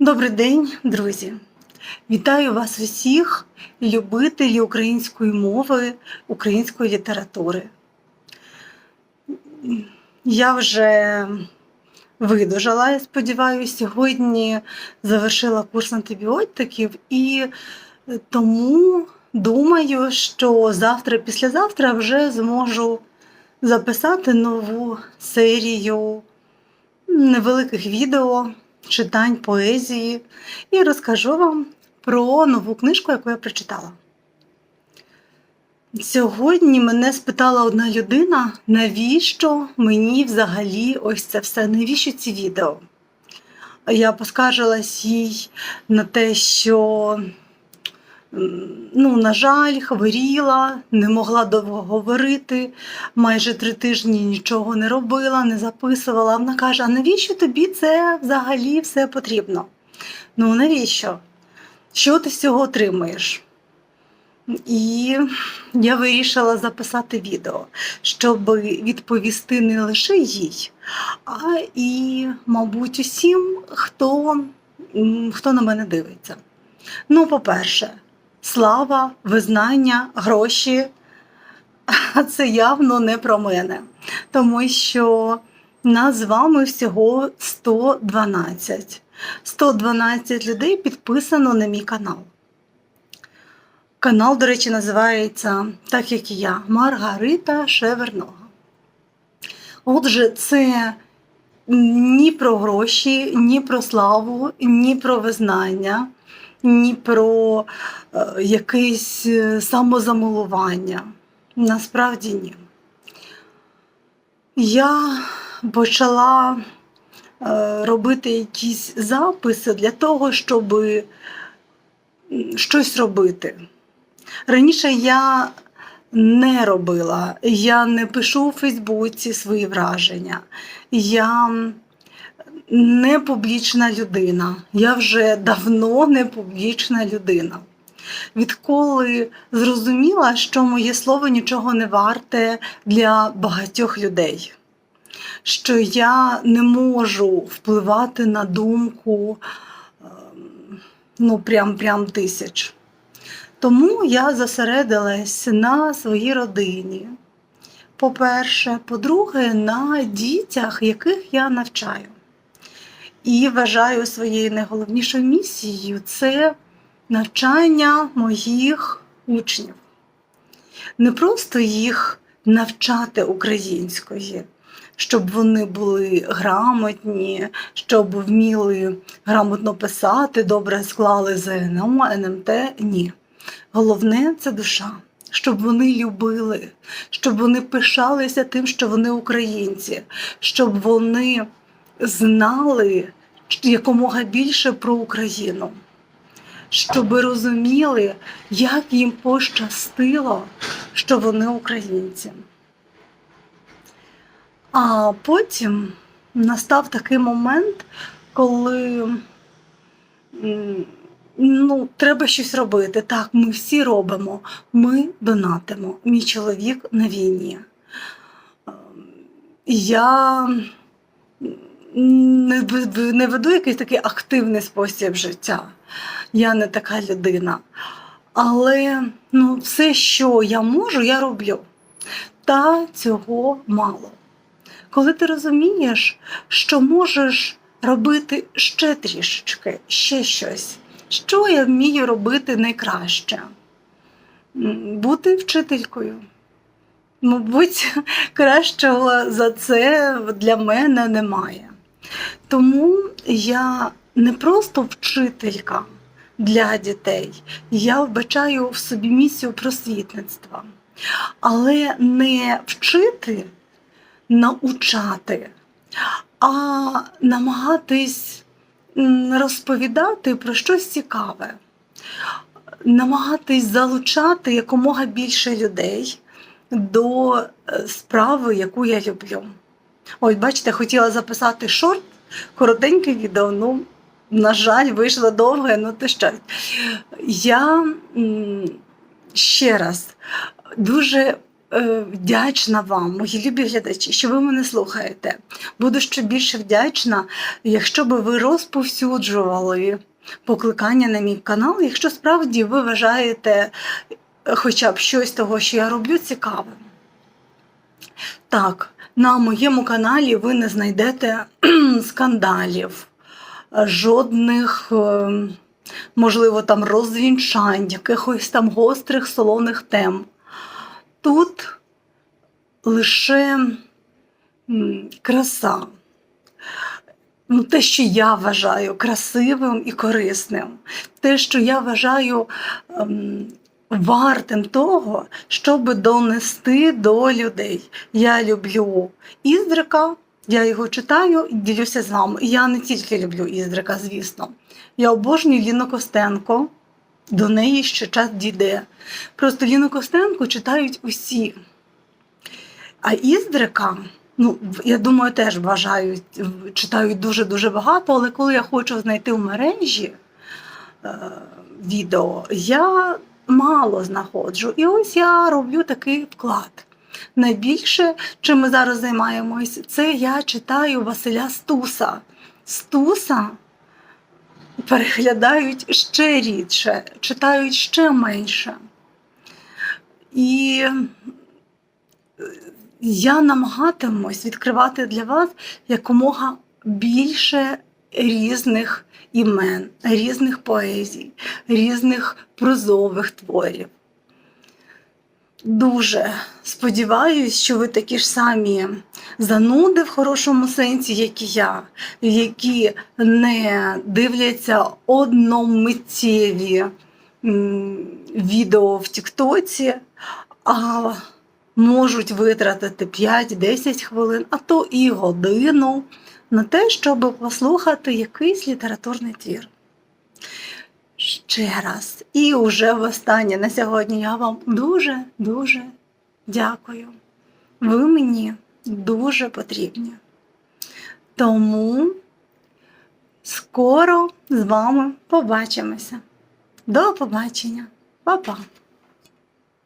Добрий день, друзі! Вітаю вас усіх, любителі української мови, української літератури. Я вже видужала, я сподіваюся, сьогодні завершила курс антибіотиків і тому думаю, що завтра, післязавтра вже зможу записати нову серію невеликих відео, читань поезії і розкажу вам про нову книжку, яку я прочитала. Сьогодні мене спитала одна людина, навіщо мені взагалі ось це все, навіщо ці відео? Я поскаржилась їй на те, що, ну, на жаль, хворіла, не могла довго говорити, майже три тижні нічого не робила, не записувала. Вона каже: а навіщо тобі це взагалі все потрібно? Ну, навіщо? Що ти з цього отримуєш? І я вирішила записати відео, щоб відповісти не лише їй, а і, мабуть, усім, хто, хто на мене дивиться. Ну, по-перше, слава, визнання, гроші. Це явно не про мене, тому що нас з вами всього 112. 112 людей підписано на мій канал. Канал, до речі, називається, так як і я, Маргарита Шевернога. Отже, це ні про гроші, ні про славу, ні про визнання, ні про е, якесь е, самозамилування. Насправді ні. Я почала е, робити якісь записи для того, щоб щось робити. Раніше я не робила, я не пишу у Фейсбуці свої враження. Я не публічна людина. Я вже давно не публічна людина. Відколи зрозуміла, що моє слово нічого не варте для багатьох людей, що я не можу впливати на думку ем, ну, прям, прям тисяч. Тому я зосередилась на своїй родині. По-перше, по-друге, на дітях, яких я навчаю. І вважаю своєю найголовнішою місією це навчання моїх учнів. Не просто їх навчати української, щоб вони були грамотні, щоб вміли грамотно писати, добре склали ЗНО, НМТ. Ні. Головне це душа, щоб вони любили, щоб вони пишалися тим, що вони українці, щоб вони знали якомога більше про Україну, щоб розуміли, як їм пощастило, що вони українці. А потім настав такий момент, коли ну, треба щось робити. Так, ми всі робимо. Ми донатимо. Мій чоловік на війні. Я не не веду якийсь такий активний спосіб життя. Я не така людина. Але ну, все, що я можу, я роблю. Та цього мало. Коли ти розумієш, що можеш робити ще трішечки, ще щось, що я вмію робити найкраще? Бути вчителькою. Мабуть, кращого за це для мене немає. Тому я не просто вчителька для дітей, я вбачаю в собі місію просвітництва, але не вчити, научати, а намагатись розповідати про щось цікаве, намагатись залучати якомога більше людей до е, справи, яку я люблю. Ось, бачите, хотіла записати шорт, коротеньке відео, ну, на жаль, вийшло довге, ну то що. Я ще раз дуже е, вдячна вам, мої любі глядачі, що ви мене слухаєте. Буду ще більше вдячна, якщо би ви розповсюджували покликання на мій канал, якщо справді ви вважаєте е, хоча б щось того, що я роблю, цікавим. Так, на моєму каналі ви не знайдете скандалів, жодних, е, можливо, там розвінчань, якихось там гострих солоних тем. Тут лише краса. Ну, те, що я вважаю красивим і корисним, те, що я вважаю ем, вартим того, щоб донести до людей. Я люблю Іздрика, я його читаю і ділюся з вами. Я не тільки люблю Іздрика, звісно. Я обожнюю Ліну Костенко. До неї ще час дійде. Просто Ліну Костенко читають усі. А Іздрика, ну, я думаю, теж бажають, читають дуже-дуже багато, але коли я хочу знайти в мережі е, відео, я мало знаходжу. І ось я роблю такий вклад. Найбільше, чим ми зараз займаємось, це я читаю Василя Стуса. Стуса переглядають ще рідше, читають ще менше. І е, я намагатимусь відкривати для вас якомога більше різних імен, різних поезій, різних прозових творів. Дуже сподіваюсь, що ви такі ж самі зануди в хорошому сенсі, як і я, які не дивляться одномиттєві відео в Тіктоці, а можуть витратити 5-10 хвилин, а то і годину на те, щоб послухати якийсь літературний твір. Ще раз. І уже востаннє на сьогодні я вам дуже-дуже дякую. Ви мені дуже потрібні. Тому скоро з вами побачимося. До побачення. Па-па!